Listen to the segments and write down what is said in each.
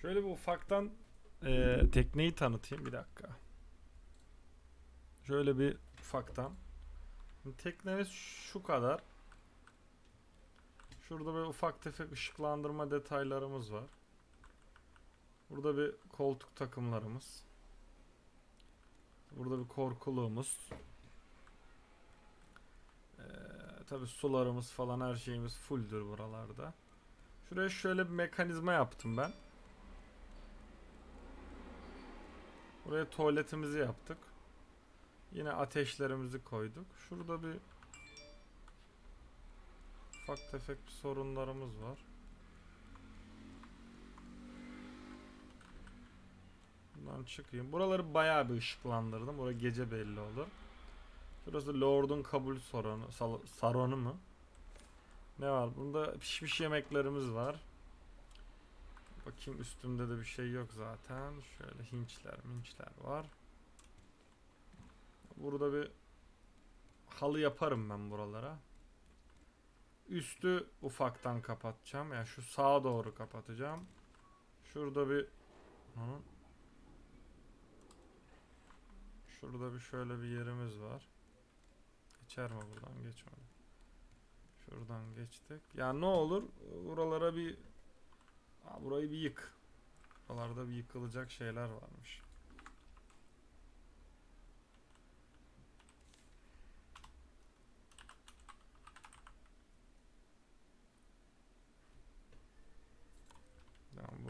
Şöyle bir ufaktan e, tekneyi tanıtayım bir dakika. Şöyle bir ufaktan. Teknemiz şu kadar. Şurada bir ufak tefek ışıklandırma detaylarımız var. Burada bir koltuk takımlarımız. Burada bir korkuluğumuz. Ee, tabi sularımız falan her şeyimiz fulldür buralarda. Şuraya şöyle bir mekanizma yaptım ben. Buraya tuvaletimizi yaptık. Yine ateşlerimizi koyduk. Şurada bir ufak tefek sorunlarımız var. Buradan çıkayım. Buraları bayağı bir ışıklandırdım. Burası gece belli olur. Şurası Lord'un kabul sorunu, sal- saronu mu? Ne var? Bunda pişmiş yemeklerimiz var. Bakayım üstümde de bir şey yok zaten. Şöyle hinçler, minçler var. Burada bir halı yaparım ben buralara. Üstü ufaktan kapatacağım. Yani şu sağa doğru kapatacağım. Şurada bir. Şurada bir şöyle bir yerimiz var. Geçer mi buradan geçmedi. Şuradan geçtik. Ya ne olur buralara bir Aa, burayı bir yık. Buralarda bir yıkılacak şeyler varmış.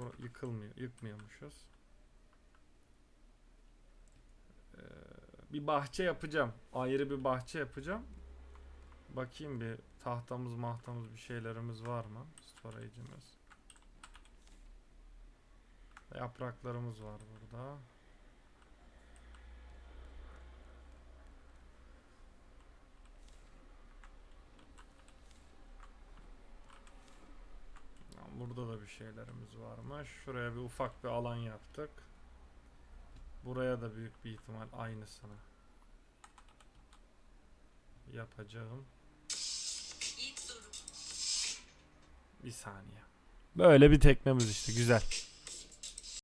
Bu yıkılmıyor. Yıkmıyormuşuz. Ee, bir bahçe yapacağım. Ayrı bir bahçe yapacağım. Bakayım bir tahtamız mahtamız bir şeylerimiz var mı? Storage'imiz. Yapraklarımız var burada. Burada da bir şeylerimiz varmış. Şuraya bir ufak bir alan yaptık. Buraya da büyük bir ihtimal aynısını yapacağım. Bir saniye. Böyle bir teknemiz işte güzel.